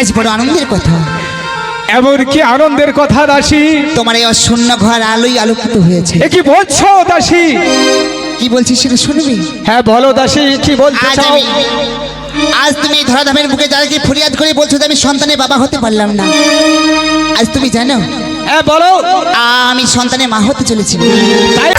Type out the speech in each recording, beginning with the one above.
আজ বড় আনন্দের কথা। এমন কি আনন্দের কথা দাসী। তোমার এই অশূন্য ঘর আলোই আলোকিত হয়েছে। এ কি বলছো দাসী? কি বলছিস সেটা শুনবি? হ্যাঁ বলো দাসী কি বলতে আজ চাও? আমি আজ তুমি ধরাধামের বুকে যাদেরকে ফরিয়াদ করে বলছো যে আমি সন্তানের বাবা হতে পারলাম না। আজ তুমি জানো? হ্যাঁ বলো। আমি সন্তানের মা হতে চলেছি। তাই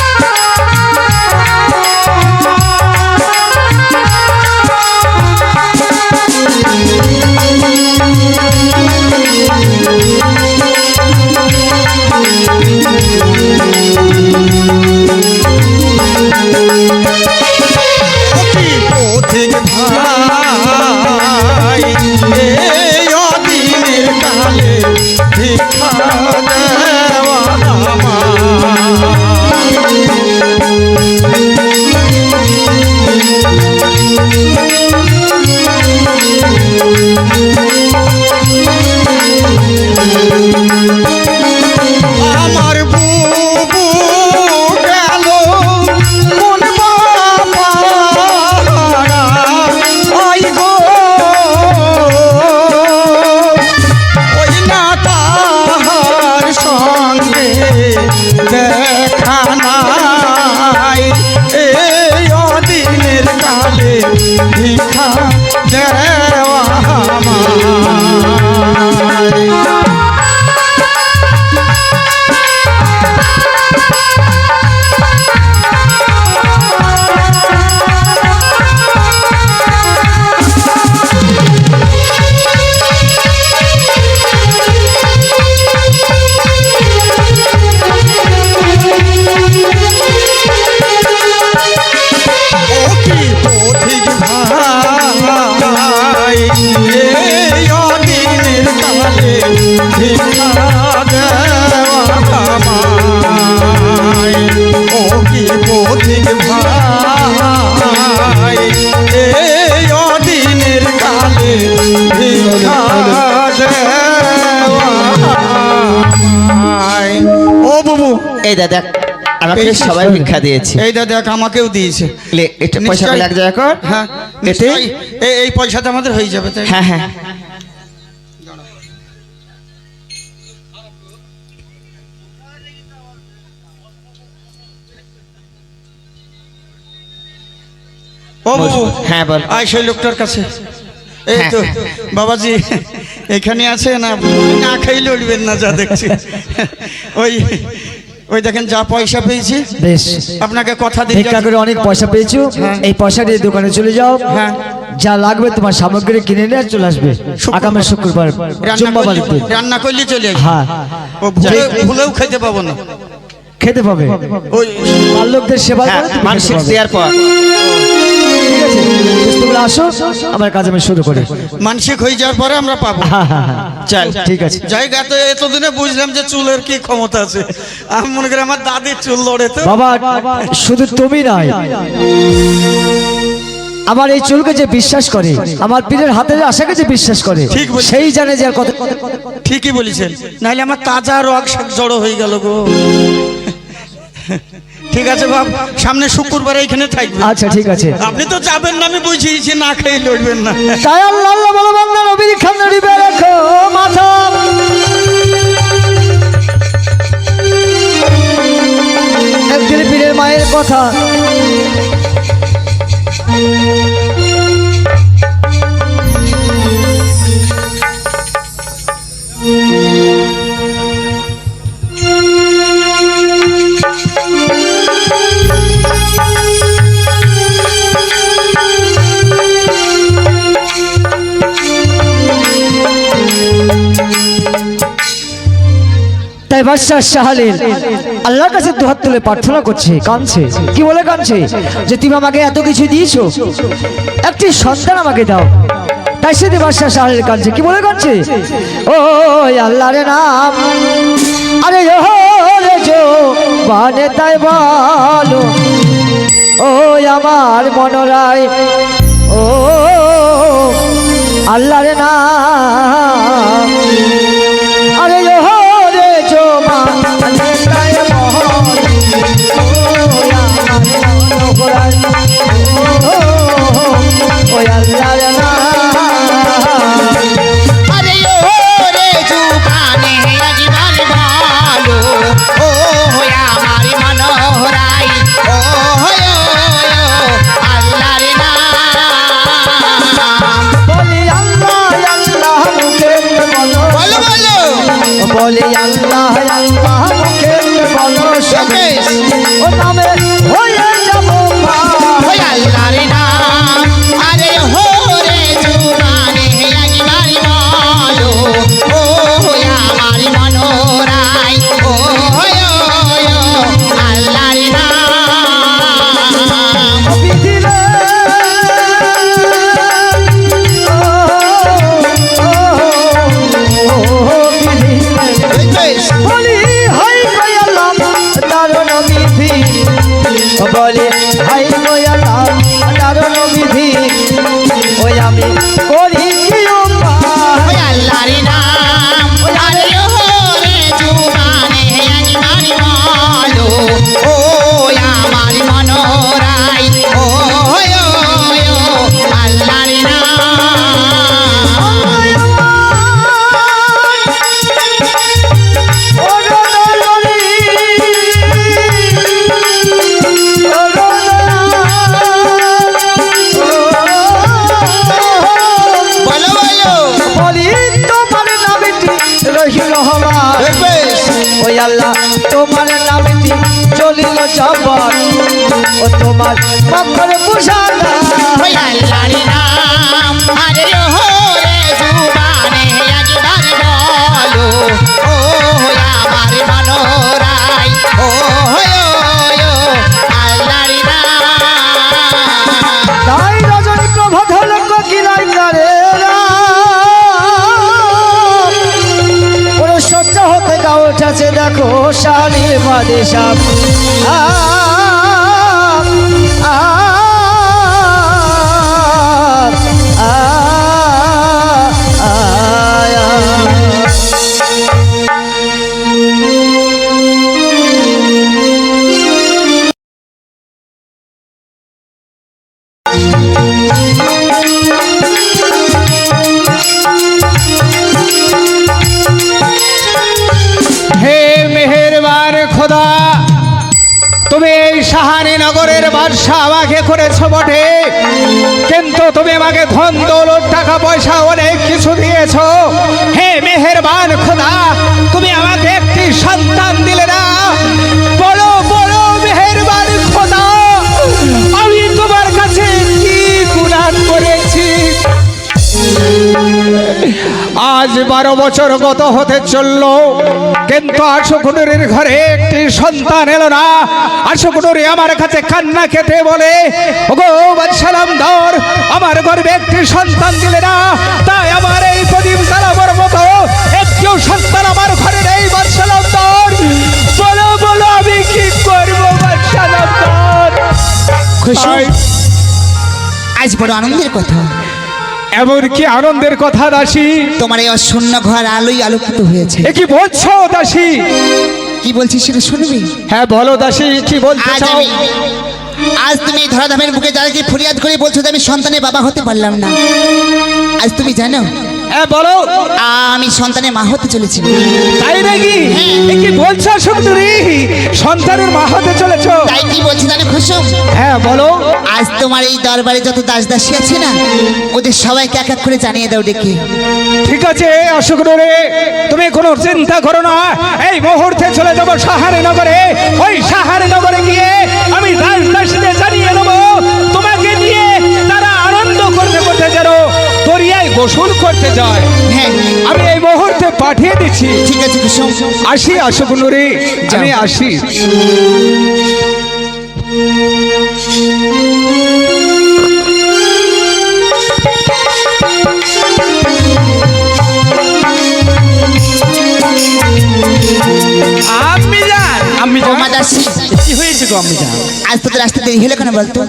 এই দাদা আমাকে সবাই ভিক্ষা দিয়েছে। এই দাদা আমাকেও দিয়েছে। এটা পয়সা এক জায়গা কর। হ্যাঁ এই- এই পয়সাতে আমাদের হয়ে যাবে তাই হ্যাঁ হ্যাঁ। ও বাবু হ্যাঁ, বল। আয় সেই লোকটার কাছে। এই হ্যাঁ, তো হ্যাঁ। বাবাজি এখানে আছে না? না খাইলে উঠবেন না যা দেখছি। ওই ওই দেখেন যা পয়সা পেয়েছি। বেশ। আপনাকে কথা দিই ভিক্ষা করে অনেক পয়সা পেয়েছ। এই পয়সা দিয়ে দোকানে চলে যাও। হ্যাঁ। যা লাগবে তোমার সামগ্রী কিনে নিয়ে চলে আসবে। আগামী শুক্রবার করলে রান্না করলে চলে হ্যাঁ। ভুলেও খেতে পাবো না। খেতে পাবে। ওই লোকদের সেবা হ্যাঁ করে মানসিক দেওয়ার পর। ঠিক আছে আসো আমার কাজ আমি শুরু করি। মানসিক হয়ে যাওয়ার পরে আমরা পাবো। হ্যাঁ হ্যাঁ হ্যাঁ চল। ঠিক আছে। এতদিনে বুঝলাম যে চুলের কি ক্ষমতা আছে। আমি মনে করি আমার দাদির চুল লড়ে তো। বাবা শুধু তুমি নাই আমার এই চুলকে যে বিশ্বাস করে আমার পীরের হাতের আশাকে যে বিশ্বাস করে। সেই জানে যে কত ঠিকই বলেছেন। নাহলে আমার তাজা রক জড়ো হয়ে গেল গো। ঠিক আছে বাপ সামনে শুক্রবার এখানে থাকবে। আচ্ছা ঠিক আছে। আপনি তো যাবেন না আমি বুঝিয়েছি না খেয়ে লড়বেন না। তাই আল্লাহ বলো নবীর মাথা একদিন পীরের মায়ের কথা। তাই বাদশাহ শাহালিন আল্লাহর কাছে দুহাত তুলে প্রার্থনা করছে, কাঁদছে। কি বলে কাঁদছে? যে তুমি আমাকে এত কিছু দিয়েছ, একটি সন্তান আমাকে দাও। তাই সে বাদশাহ শাহালিন কাঁদছে। কি বলে কাঁদছে? ও আল্লাহর নাম। আরে ও জো, বানে তাই বলো। ও আমার মনোরায়। ও, আল্লাহর নাম। বলে হাই আল্লাহ বিধি ওই আমি করি কি তোমার চলিল জবর ও তোমার মকর ওই আল্লাহর নাম আরে হো রে জুবানে একবার বলো। উঠেছে দেখো শালি বাদে সাপ তুমি সাহানি নগরের বাদশাহ আমাকে করেছ বটে। কিন্তু তুমি আমাকে ধন দৌলত, টাকা পয়সা অনেক কিছু দিয়েছ। হে মেহেরবান খোদা, তুমি আমাকে একটি সন্তান দিলে আজ বারো বছর গত হতে চলল। কিন্তু আশুকুটুরির ঘরে একটি সন্তান এলো না। আশুকুটুরি আমার কাছে কান্না খেতে বলে ওগো বাদশালাম ধর আমার গর্বে একটি সন্তান দিলে না। তাই আমার এই প্রদীপ জ্বালাবার মতো একটিও সন্তান আমার ঘরে নেই বাদশালাম ধর বলো বলো আমি কি করব বাদশালাম ধর খুশি? আজ বড় আনন্দের কথা। এমন কি আনন্দের কথা দাসী। তোমার এই অশূন্য ঘর আলোই আলোকিত হয়েছে। এ কি বলছো দাসী? কি বলছিস সেটা শুনবি? হ্যাঁ বলো দাসী কি বলতে আজ তুমি এই ধরাধামের বুকে যাদেরকে ফরিয়াদ করে বলছো যে আমি সন্তানের বাবা হতে পারলাম না। আজ তুমি জানো? হ্যাঁ বলো। আমি সন্তানের মা হতে চলেছি। তাই নাকি? এ কি বলছো সুন্দরী? সন্তানের মা হতে চলেছ? তাই কি বলছি জানো খুশি হ্যাঁ বলো। আজ তোমার এই দরবারে যত দাস দাসী আছে না ওদের সবাইকে এক এক করে জানিয়ে দাও ডেকে। ঠিক আছে অশোক রে তুমি কোনো চিন্তা করো না। এই মুহূর্তে চলে যাব সাহারে নগরে ওই সাহারে নগরে গিয়ে আমি দাস দাসীদের জানিয়ে দেবো তোমাকে নিয়ে তারা আনন্দ করতে করতে যেন দরিয়ায় গোসল করতে যায়। হ্যাঁ। আমি এই মুহূর্তে পাঠিয়ে দিচ্ছি। ঠিক আছে আসি অশোক রে আমি আসি। আমি ও মা দাসী কি হয়েছে গো আমি আজ তোদের আসতে দেরি হলো কেন বলতো?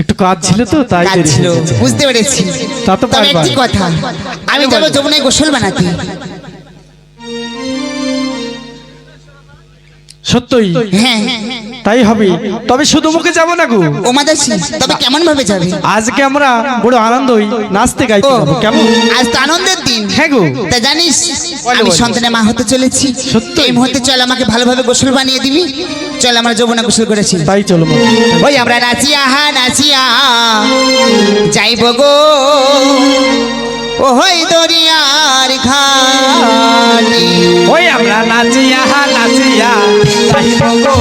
একটু কাজ ছিল তো তাই কাজ ছিল বুঝতে পেরেছি। তা তো পারবা। একটি কথা আমি যাব যমুনায় গোসল বানাতে। সত্যই? হ্যাঁ। তাই হবে। তবে শুধু মুখে যাব না গো। ও মা দাসী তবে কেমন ভাবে যাবে? আজকে আমরা বড় আনন্দই নাচতে গাইতে যাব। কেমন? আজ তো আনন্দের দিন। হ্যাঁ গো। তা জানিস আমি সন্তানের মা হতে চলেছি। সত্যি? এই মুহূর্তে চল আমাকে ভালোভাবে গোসল বানিয়ে দিবি। চল আমরা যমুনা গোসল করেছি। তাই চলো। ওই আমরা নাচিয়া হা নাচিয়া যাইব গো। ও হই দরিয়ার ঘাটি। ওই আমরা নাচিয়া নাচিয়া যাইব গো।